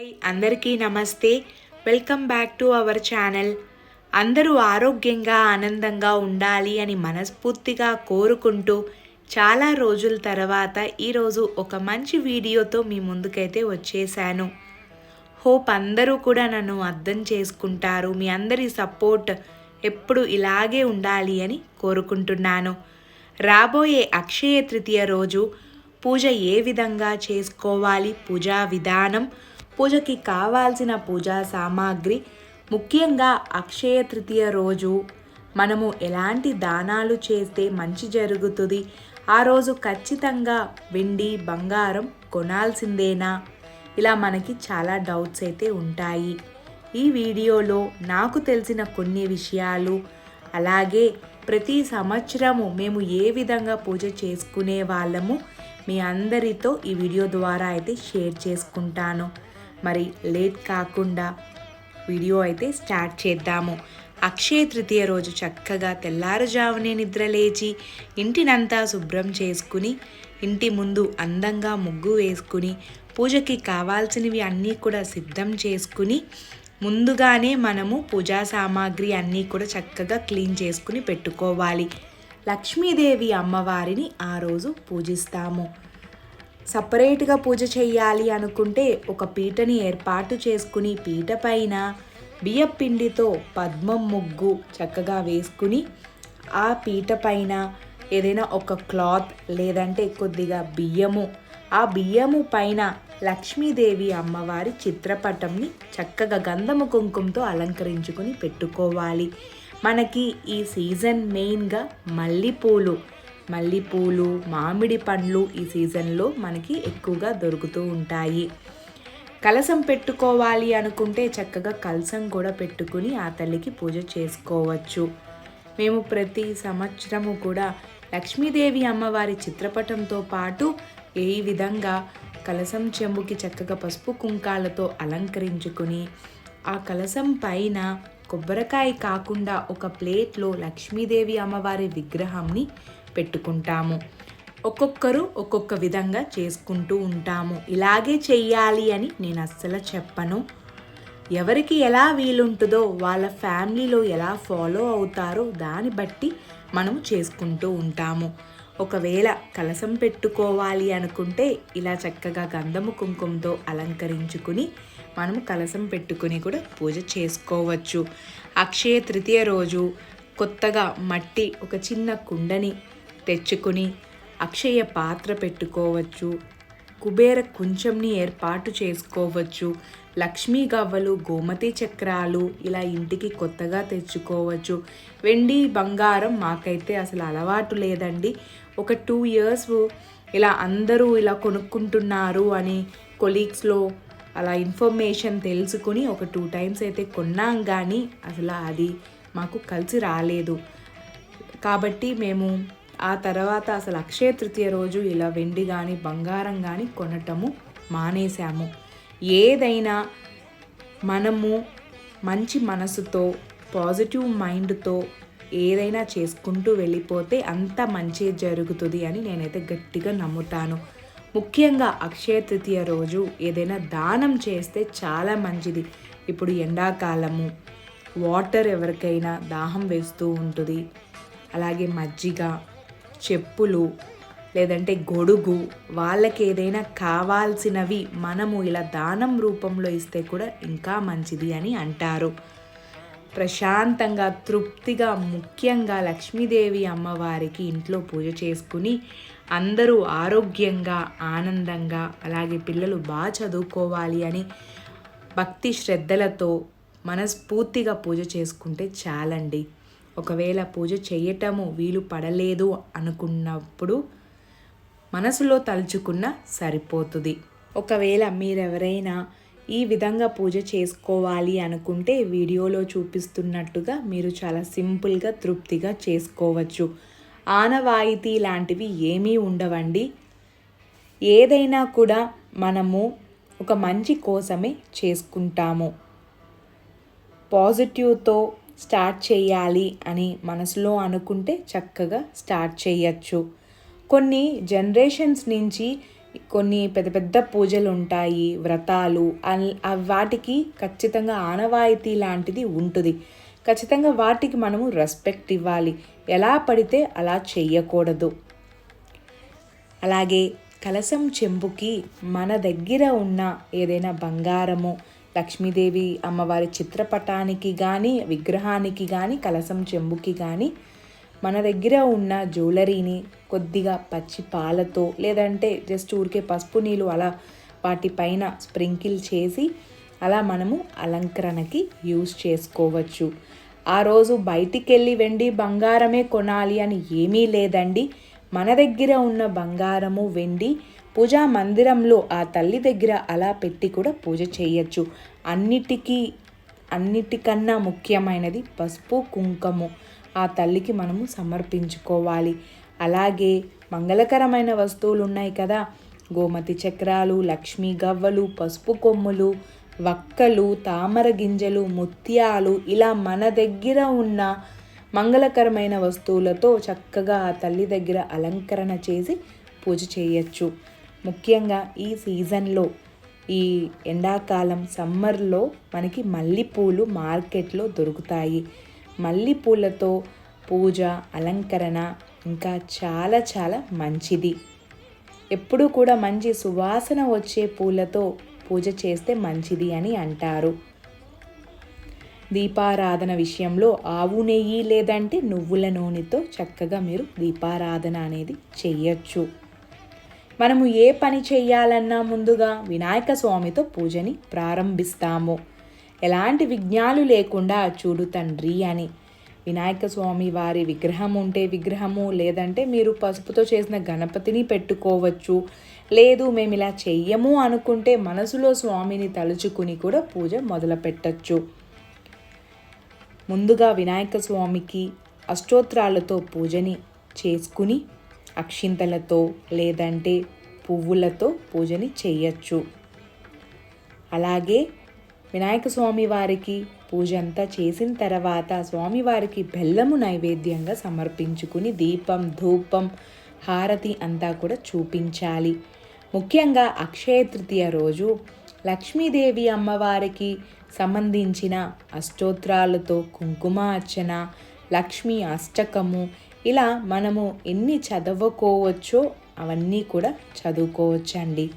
Hi అందరికీ నమస్తే. Welcome back to our channel. అందరూ ఆరోగ్యంగా ఆనందంగా ఉండాలి అని మనస్ఫూర్తిగా కోరుకుంటూ చాలా రోజుల తర్వాత ఈరోజు ఒక మంచి వీడియోతో మీ ముందుకైతే వచ్చేసాను హోప్ అందరూ కూడా నన్ను అర్థం చేసుకుంటారు మీ అందరి సపోర్ట్ ఎప్పుడు ఇలాగే ఉండాలి అని కోరుకుంటున్నాను. రాబోయే అక్షయ తృతీయ రోజు పూజ ఏ విధంగా చేసుకోవాలి పూజా విధానం పూజకి కావాల్సిన పూజా సామాగ్రి ముఖ్యంగా అక్షయ తృతీయ రోజు. మనము ఎలాంటి దానాలు చేస్తే మంచి జరుగుతుంది? ఆ రోజు ఖచ్చితంగా వెండి బంగారం కొనాల్సిందేనా? ఇలా మనకి చాలా డౌట్స్ అయితే ఉంటాయి. ఈ వీడియోలో నాకు తెలిసిన కొన్ని విషయాలు అలాగే ప్రతి సంవత్సరము మేము ఏ విధంగా పూజ చేసుకునే వాళ్ళము మీ అందరితో ఈ వీడియో ద్వారా అయితే షేర్ చేసుకుంటాను. మరి లేట్ కాకుండా వీడియో అయితే స్టార్ట్ చేద్దాము. అక్షయ తృతీయ రోజు చక్కగా తెల్లారుజామునే నిద్ర లేచి ఇంటినంతా శుభ్రం చేసుకుని ఇంటి ముందు అందంగా ముగ్గు వేసుకుని పూజకి కావాల్సినవి అన్నీ కూడా సిద్ధం చేసుకుని ముందుగానే మనము పూజా సామాగ్రి అన్నీ కూడా చక్కగా క్లీన్ చేసుకుని పెట్టుకోవాలి. లక్ష్మీదేవి అమ్మవారిని ఆ రోజు పూజిస్తాము. సపరేట్గా పూజ చేయాలి అనుకుంటే ఒక పీటని ఏర్పాటు చేసుకుని పీట పైన బియ్యపిండితో పద్మం ముగ్గు చక్కగా వేసుకుని ఆ పీట పైన ఏదైనా ఒక క్లాత్ లేదంటే కొద్దిగా బియ్యము ఆ బియ్యము పైన లక్ష్మీదేవి అమ్మవారి చిత్రపటంని చక్కగా గంధము కుంకుమతో అలంకరించుకొని పెట్టుకోవాలి. మనకి ఈ సీజన్ మెయిన్గా మల్లెపూలు మల్లెపూలు మామిడి పండ్లు ఈ సీజన్లో మనకి ఎక్కువగా దొరుకుతూ ఉంటాయి. కలసం పెట్టుకోవాలి అనుకుంటే చక్కగా కలసం కూడా పెట్టుకుని ఆ తల్లికి పూజ చేసుకోవచ్చు. మేము ప్రతి సంవత్సరము కూడా లక్ష్మీదేవి అమ్మవారి చిత్రపటంతో పాటు ఏ విధంగా కలసం చెంబుకి చక్కగా పసుపు కుంకాలతో అలంకరించుకుని ఆ కలసం పైన కొబ్బరికాయ కాకుండా ఒక ప్లేట్లో లక్ష్మీదేవి అమ్మవారి విగ్రహంని పెట్టుకుంటాము. ఒక్కొక్కరు ఒక్కొక్క విధంగా చేసుకుంటూ ఉంటాము. ఇలాగే చెయ్యాలి అని నేను అస్సలు చెప్పను. ఎవరికి ఎలా వీలుంటుందో వాళ్ళ ఫ్యామిలీలో ఎలా ఫాలో అవుతారో దాన్ని బట్టి మనం చేసుకుంటూ ఉంటాము. ఒకవేళ కలసం పెట్టుకోవాలి అనుకుంటే ఇలా చక్కగా గంధము కుంకుమతో అలంకరించుకుని మనం కలసం పెట్టుకుని కూడా పూజ చేసుకోవచ్చు. అక్షయ తృతీయ రోజు కొత్తగా మట్టి ఒక చిన్న కుండని తెచ్చుకుని అక్షయ పాత్ర పెట్టుకోవచ్చు. కుబేర కుంచంని ఏర్పాటు చేసుకోవచ్చు. లక్ష్మీ గవ్వలు గోమతి చక్రాలు ఇలా ఇంటికి కొత్తగా తెచ్చుకోవచ్చు. వెండి బంగారం మాకైతే అసలు అలవాటు లేదండి. ఒక టూ ఇయర్స్ ఇలా అందరూ ఇలా కొనుక్కుంటున్నారు అని కొలీగ్స్లో అలా ఇన్ఫర్మేషన్ తెలుసుకుని ఒక టూ టైమ్స్ అయితే కొన్నాం కానీ అసలు అది మాకు కలిసి రాలేదు. కాబట్టి మేము ఆ తర్వాత అసలు అక్షయ తృతీయ రోజు ఇలా వెండి కానీ బంగారం కానీ కొనటము మానేశాము. ఏదైనా మనము మంచి మనసుతో పాజిటివ్ మైండ్తో ఏదైనా చేసుకుంటూ వెళ్ళిపోతే అంత మంచి జరుగుతుంది అని నేనైతే గట్టిగా నమ్ముతాను. ముఖ్యంగా అక్షయ తృతీయ రోజు ఏదైనా దానం చేస్తే చాలా మంచిది. ఇప్పుడు ఎండాకాలము వాటర్ ఎవరికైనా దాహం వేస్తూ ఉంటుంది. అలాగే మజ్జిగ చెప్పులు లేదంటే గొడుగు వాళ్ళకి ఏదైనా కావాల్సినవి మనము ఇలా దానం రూపంలో ఇస్తే కూడా ఇంకా మంచిది అని అంటారు. ప్రశాంతంగా తృప్తిగా ముఖ్యంగా లక్ష్మీదేవి అమ్మవారికి ఇంట్లో పూజ చేసుకుని అందరూ ఆరోగ్యంగా ఆనందంగా అలాగే పిల్లలు బాగా చదువుకోవాలి అని భక్తి శ్రద్ధలతో మనస్ఫూర్తిగా పూజ చేసుకుంటే చాలండి. ఒకవేళ పూజ చేయటము వీలు పడలేదు అనుకున్నప్పుడు మనసులో తలుచుకున్న సరిపోతుంది. ఒకవేళ మీరెవరైనా ఈ విధంగా పూజ చేసుకోవాలి అనుకుంటే వీడియోలో చూపిస్తున్నట్టుగా మీరు చాలా సింపుల్గా తృప్తిగా చేసుకోవచ్చు. ఆనవాయితీ లాంటివి ఏమీ ఉండవండి. ఏదైనా కూడా మనము ఒక మంచి కోసమే చేసుకుంటాము. పాజిటివ్తో స్టార్ట్ చేయాలి అని మనసులో అనుకుంటే చక్కగా స్టార్ట్ చేయొచ్చు. కొన్ని జనరేషన్స్ నుంచి కొన్ని పెద్ద పెద్ద పూజలు ఉంటాయి వ్రతాలు వాటికి ఖచ్చితంగా ఆనవాయితీ లాంటిది ఉంటుంది. ఖచ్చితంగా వాటికి మనము రెస్పెక్ట్ ఇవ్వాలి. ఎలా పడితే అలా చెయ్యకూడదు అలాగే కలసం చెంబుకి మన దగ్గర ఉన్న ఏదైనా బంగారము లక్ష్మీదేవి అమ్మవారి చిత్రపటానికి కానీ విగ్రహానికి కానీ కలసం చెంబుకి కానీ మన దగ్గర ఉన్న జ్యువెలరీని కొద్దిగా పచ్చి పాలతో లేదంటే జస్ట్ ఊరికే పసుపు నీళ్ళు అలా వాటిపైన స్ప్రింకిల్ చేసి అలా మనము అలంకరణకి యూస్ చేసుకోవచ్చు. ఆ రోజు బయటికి వెళ్ళి వెండి బంగారమే కొనాలి అని ఏమీ లేదండి. మన దగ్గర ఉన్న బంగారము వెండి పూజా మందిరంలో ఆ తల్లి దగ్గర అలా పెట్టి కూడా పూజ చేయొచ్చు. అన్నిటికీ అన్నిటికన్నా ముఖ్యమైనది పసుపు కుంకుమ. ఆ తల్లికి మనము సమర్పించుకోవాలి. అలాగే మంగళకరమైన వస్తువులు ఉన్నాయి కదా. గోమతి చక్రాలు లక్ష్మీ గవ్వలు పసుపు కొమ్ములు వక్కలు తామర గింజలు ముత్యాలు ఇలా మన దగ్గర ఉన్న మంగళకరమైన వస్తువులతో చక్కగా ఆ తల్లి దగ్గర అలంకరణ చేసి పూజ చేయొచ్చు. ముఖ్యంగా ఈ సీజన్లో ఈ ఎండాకాలం సమ్మర్లో మనకి మల్లెపూలు మార్కెట్లో దొరుకుతాయి. మల్లెపూలతో పూజ అలంకరణ ఇంకా చాలా చాలా మంచిది. ఎప్పుడూ కూడా మంచి సువాసన వచ్చే పూలతో పూజ చేస్తే మంచిది అని అంటారు. దీపారాధన విషయంలో ఆవు నెయ్యి లేదంటే నువ్వుల నూనెతో చక్కగా మీరు దీపారాధన అనేది చెయ్యొచ్చు మనము ఏ పని చేయాలన్నా ముందుగా వినాయక స్వామితో పూజని ప్రారంభిస్తాము. ఎలాంటి విఘ్నాలు లేకుండా చూడు తండ్రి అని. వినాయక స్వామి వారి విగ్రహం ఉంటే విగ్రహము లేదంటే మీరు పసుపుతో చేసిన గణపతిని పెట్టుకోవచ్చు. లేదు మేము ఇలా చెయ్యము అనుకుంటే మనసులో స్వామిని తలుచుకుని కూడా పూజ మొదలు పెట్టచ్చు ముందుగా వినాయక స్వామికి అష్టోత్రాలతో పూజని చేసుకుని అక్షింతలతో లేదంటే పువ్వులతో పూజని చేయొచ్చు. అలాగే వినాయక స్వామి వారికి పూజ అంతా చేసిన తర్వాత స్వామివారికి బెల్లము నైవేద్యంగా సమర్పించుకుని దీపం ధూపం హారతి అంతా కూడా చూపించాలి. ముఖ్యంగా అక్షయ తృతీయ రోజు లక్ష్మీదేవి అమ్మవారికి సంబంధించిన అష్టోత్రాలతో కుంకుమ అర్చన లక్ష్మీ అష్టకము ఇలా మనము ఎన్ని చదవుకోవచ్చో అవన్నీ కూడా చదువుకోవచ్చండి.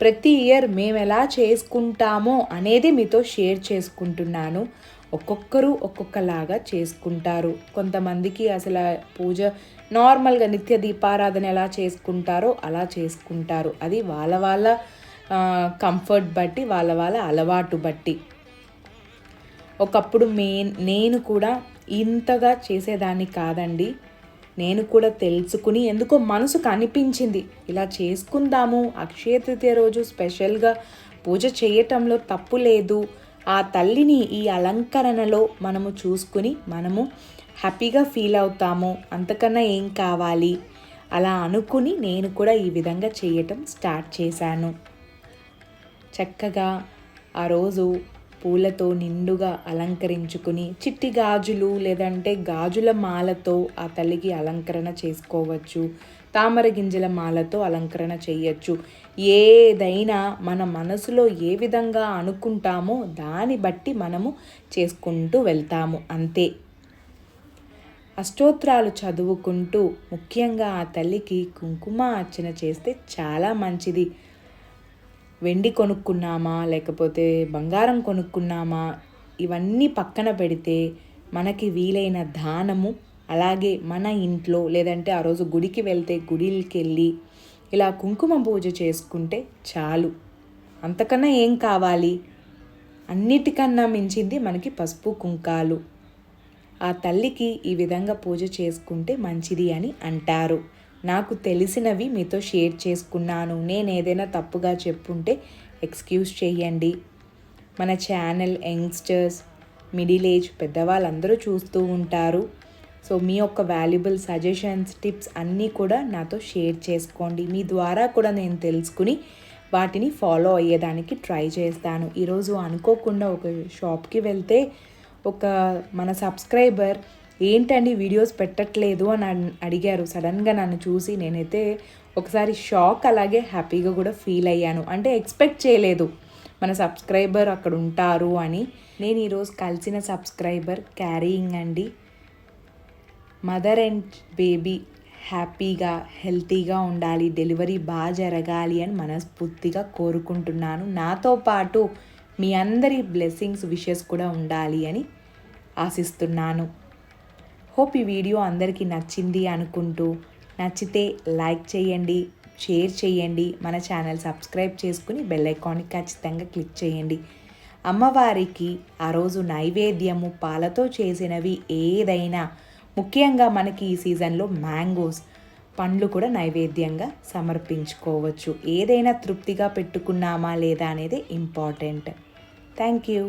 ప్రతి ఇయర్ మేము ఎలా చేసుకుంటామో అనేది మీతో షేర్ చేసుకుంటున్నాను. ఒక్కొక్కరు ఒక్కొక్కలాగా చేసుకుంటారు. కొంతమందికి అసలు పూజ నార్మల్గా నిత్య దీపారాధన ఎలా చేసుకుంటారో అలా చేసుకుంటారు. అది వాళ్ళ వాళ్ళ కంఫర్ట్ బట్టి వాళ్ళ వాళ్ళ అలవాటు బట్టి. ఒకప్పుడు మే నేను కూడా ఇంతగా చేసేదాన్ని కాదండి. నేను కూడా తెలుసుకుని ఎందుకో మనసుకు అనిపించింది ఇలా చేసుకుందాము అక్షయ తృతీయ రోజు స్పెషల్గా పూజ చేయటంలో తప్పు లేదు. ఆ తల్లిని ఈ అలంకరణలో మనము చూసుకుని మనము హ్యాపీగా ఫీల్ అవుతాము. అంతకన్నా ఏం కావాలి? అలా అనుకుని నేను కూడా ఈ విధంగా చేయటం స్టార్ట్ చేశాను. చక్కగా ఆ రోజు పూలతో నిండుగా అలంకరించుకుని చిట్టి గాజులు లేదంటే గాజుల మాలతో ఆ తల్లికి అలంకరణ చేసుకోవచ్చు. తామర గింజల మాలతో అలంకరణ చేయొచ్చు. ఏదైనా మన మనసులో ఏ విధంగా అనుకుంటామో దాన్ని బట్టి మనము చేసుకుంటూ వెళ్తాము. అంతే. అష్టోత్రాలు చదువుకుంటూ ముఖ్యంగా ఆ తల్లికి కుంకుమ అర్చన చేస్తే చాలా మంచిది. వెండి కొనుక్కున్నామా లేకపోతే బంగారం కొనుక్కున్నామా ఇవన్నీ పక్కన పెడితే మనకి వీలైన దానము అలాగే మన ఇంట్లో లేదంటే ఆ రోజు గుడికి వెళ్తే గుడికి వెళ్ళి ఇలా కుంకుమ పూజ చేసుకుంటే చాలు. అంతకన్నా ఏం కావాలి? అన్నిటికన్నా మించింది మనకి పసుపు కుంకాలు. ఆ తల్లికి ఈ విధంగా పూజ చేసుకుంటే మంచిది అని అంటారు. నాకు తెలిసినవి మీతో షేర్ చేసుకున్నాను. నేను ఏదైనా తప్పుగా చెప్పుంటే ఎక్స్క్యూజ్ చేయండి మన ఛానల్ యంగ్స్టర్స్ మిడిల్ ఏజ్ పెద్దవాళ్ళందరూ చూస్తూ ఉంటారు. సో మీ యొక్క వాల్యుబుల్ సజెషన్స్ టిప్స్ అన్నీ కూడా నాతో షేర్ చేసుకోండి. మీ ద్వారా కూడా నేను తెలుసుకుని వాటిని ఫాలో అయ్యేదానికి ట్రై చేస్తాను. ఈరోజు అనుకోకుండా ఒక షాప్కి వెళ్తే ఒక మన సబ్స్క్రైబర్ ఏంటండి వీడియోస్ పెట్టట్లేదు అని అడిగారు. సడన్గా నన్ను చూసి నేనైతే ఒకసారి షాక్ అలాగే హ్యాపీగా కూడా ఫీల్ అయ్యాను. అంటే ఎక్స్పెక్ట్ చేయలేదు. మన సబ్స్క్రైబర్ అక్కడ ఉంటారు అని. నేను ఈరోజు కలిసిన సబ్స్క్రైబర్ క్యారీయింగ్ అండి. మదర్ అండ్ బేబీ హ్యాపీగా హెల్తీగా ఉండాలి. డెలివరీ బాగా జరగాలి అని మనస్ఫూర్తిగా కోరుకుంటున్నాను. నాతో పాటు మీ అందరి బ్లెస్సింగ్స్ విషెస్ కూడా ఉండాలి అని ఆశిస్తున్నాను. హోప్ ఈ వీడియో అందరికీ నచ్చింది అనుకుంటూ నచ్చితే లైక్ చేయండి షేర్ చేయండి మన ఛానల్ సబ్స్క్రైబ్ చేసుకుని బెల్ ఐకాన్ని ఖచ్చితంగా క్లిక్ చేయండి. అమ్మవారికి ఆ రోజు నైవేద్యము పాలతో చేసినవి ఏదైనా ముఖ్యంగా మనకి ఈ సీజన్లో మ్యాంగోస్ పండ్లు కూడా నైవేద్యంగా సమర్పించుకోవచ్చు. ఏదైనా తృప్తిగా పెట్టుకున్నామా లేదా అనేది ఇంపార్టెంట్. Thank you.